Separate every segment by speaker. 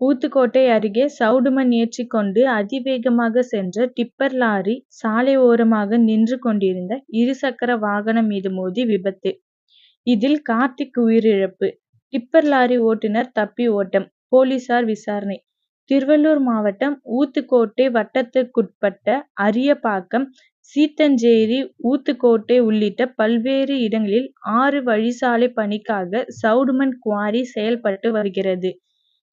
Speaker 1: ஊத்துக்கோட்டை அருகே சவுடுமண் ஏற்றிக் கொண்டு அதிவேகமாக சென்ற டிப்பர் லாரி சாலை ஓரமாக நின்று கொண்டிருந்த இருசக்கர வாகனம் மீது மோதி விபத்து. இதில் கார்த்திக் உயிரிழப்பு. டிப்பர் லாரி ஓட்டுனர் தப்பி ஓட்டம் போலீசார் விசாரணை திருவள்ளூர் மாவட்டம் ஊத்துக்கோட்டை வட்டத்துக்குட்பட்ட அரியப்பாக்கம், சீத்தஞ்சேரி, ஊத்துக்கோட்டை உள்ளிட்ட பல்வேறு இடங்களில் ஆறு வழிச்சாலை பணிக்காக சவுடுமண் குவாரி செயல்பட்டு வருகிறது.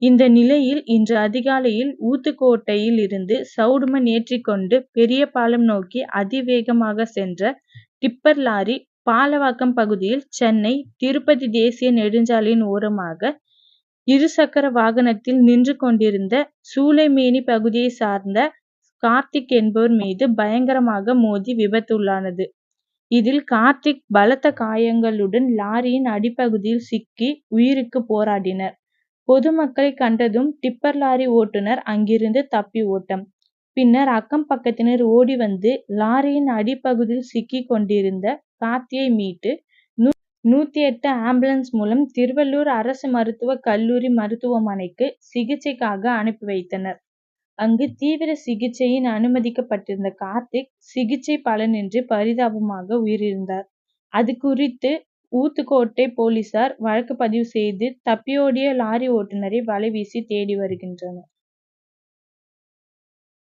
Speaker 1: இந்த நிலையில் இன்று அதிகாலையில் ஊத்துக்கோட்டையில் இருந்து சவுடுமண் ஏற்றிக் கொண்டு பெரியபாளையம் நோக்கி அதிவேகமாக சென்ற டிப்பர் லாரி பாலவாக்கம் பகுதியில் சென்னை திருப்பதி தேசிய நெடுஞ்சாலையின் ஓரமாக இருசக்கர வாகனத்தில் நின்று கொண்டிருந்த சூளைமேனி பகுதியை சார்ந்த கார்த்திக் என்பவர் மீது பயங்கரமாக மோதி விபத்துள்ளானது. இதில் கார்த்திக் பலத்த காயங்களுடன் லாரியின் அடிப்பகுதியில் சிக்கி உயிருக்கு போராடினர் பொதுமக்களை கண்டதும் டிப்பர் லாரி ஓட்டுனர் அங்கிருந்து தப்பி ஓட்டம். பின்னர் அக்கம் பக்கத்தினர் ஓடி வந்து லாரியின் அடிப்பகுதியில் சிக்கிக் கொண்டிருந்த கார்த்தியை மீட்டு நூத்தி எட்டு ஆம்புலன்ஸ் மூலம் திருவள்ளூர் அரசு மருத்துவக் கல்லூரி மருத்துவமனைக்கு சிகிச்சைக்காக அனுப்பி வைத்தனர். அங்கு தீவிர சிகிச்சையின் அனுமதிக்கப்பட்டிருந்த கார்த்திக் சிகிச்சை பலனின்றி பரிதாபமாக உயிரிழந்தார். அது குறித்து ஊத்துக்கோட்டை போலீசார் வழக்கு பதிவு செய்து தப்பியோடிய லாரி ஓட்டுனரை வலைவீசி தேடி வருகின்றனர்.